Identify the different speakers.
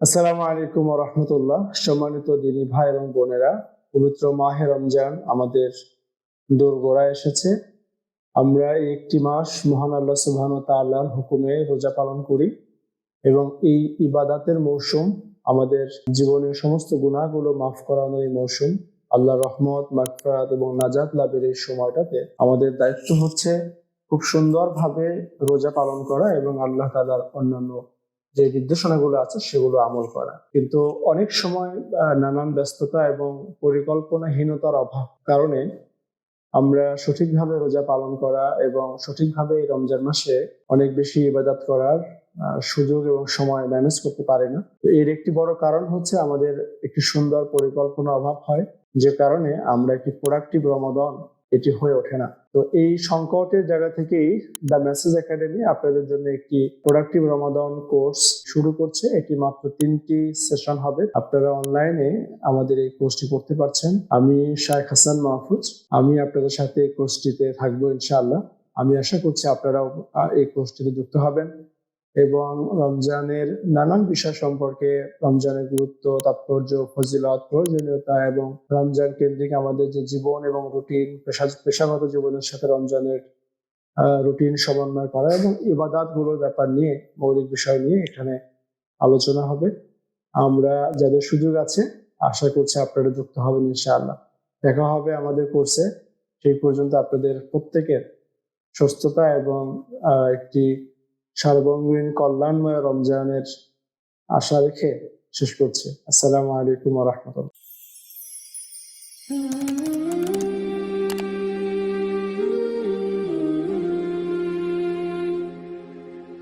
Speaker 1: আসসালামু আলাইকুম রহমতুল্লাহ সম্মানিত দিনী ভাই এবং বোনেরা, পবিত্র মাহে রমজান আমাদের দোরগোড়ায় এসেছে। আমরা একটি মাস মহান আল্লাহ সুবহান তাআলার হুকুমে রোজা পালন করি এবং এই ইবাদাতের মৌসুম, আমাদের জীবনের সমস্ত গুণাগুলো মাফ করানোর এই মৌসুম আল্লাহ রহমত, মাগফিরাত এবং নাজাত লাভের এই সময়টাতে আমাদের দায়িত্ব হচ্ছে খুব সুন্দরভাবে রোজা পালন করা এবং আল্লাহ তাআলার অন্যান্য যে নির্দেশনাগুলো আছে সেগুলো আমল করা। কিন্তু অনেক সময় নানান ব্যস্ততা এবং পরিকল্পনাহীনতার অভাব কারণে আমরা সঠিকভাবে রোজা পালন করা এবং সঠিকভাবে রমজান মাসে অনেক বেশি ইবাদত করার সুযোগ এবং সময় ম্যানেজ করতে পারি না। তো এর একটি বড় কারণ হচ্ছে আমাদের একটি সুন্দর পরিকল্পনা অভাব হয়, যে কারণে আমরা একটি প্রোডাক্টিভ রমাদন এটি হয়ে ওঠে না। তো এই সংকটের জায়গা থেকেই দ্য মেসেজ একাডেমি আপনাদের জন্য একটি প্রোডাক্টিভ রমাদান কোর্স শুরু করছে। এটি মাত্র তিনটি সেশন হবে। আপনারা অনলাইনে আমাদের এই কোর্সটি করতে পারছেন। আমি শায়েখ হাসান মাহফুজ। আমি আপনাদের সাথে এই কোর্সটিতে থাকব ইনশাআল্লাহ। আমি আশা করছি আপনারাও এই কোর্সটিতে যুক্ত হবেন। এবং রমজানের নানান বিষয় সম্পর্কে রমজানের গুরুত্ব, তাৎপর্য, ফজিলত, প্রয়োজনীয়তা এবং রমজান কেন্দ্রিক আমাদের যে জীবন এবং রুটিন, পেশা পেশাগত জীবনের সাথে রমজানের রুটিন সমন্বয় করা এবং ইবাদাতগুলোর ব্যাপার নিয়ে, মৌলিক বিষয় নিয়ে এখানে আলোচনা হবে। আমরা যাদের সুযোগ আছে, আশা করছি আপনারা যুক্ত হবেন ইনশাআল্লাহ। দেখা হবে আমাদের কোর্সে সেই পর্যন্ত আপনাদের প্রত্যেকের সুস্থতা এবং একটি সার্বঙ্গীন কল্যাণময় রমজানের আশা রেখে শেষ করছে আসসালামু আলাইকুম রহমতুল্লাহ.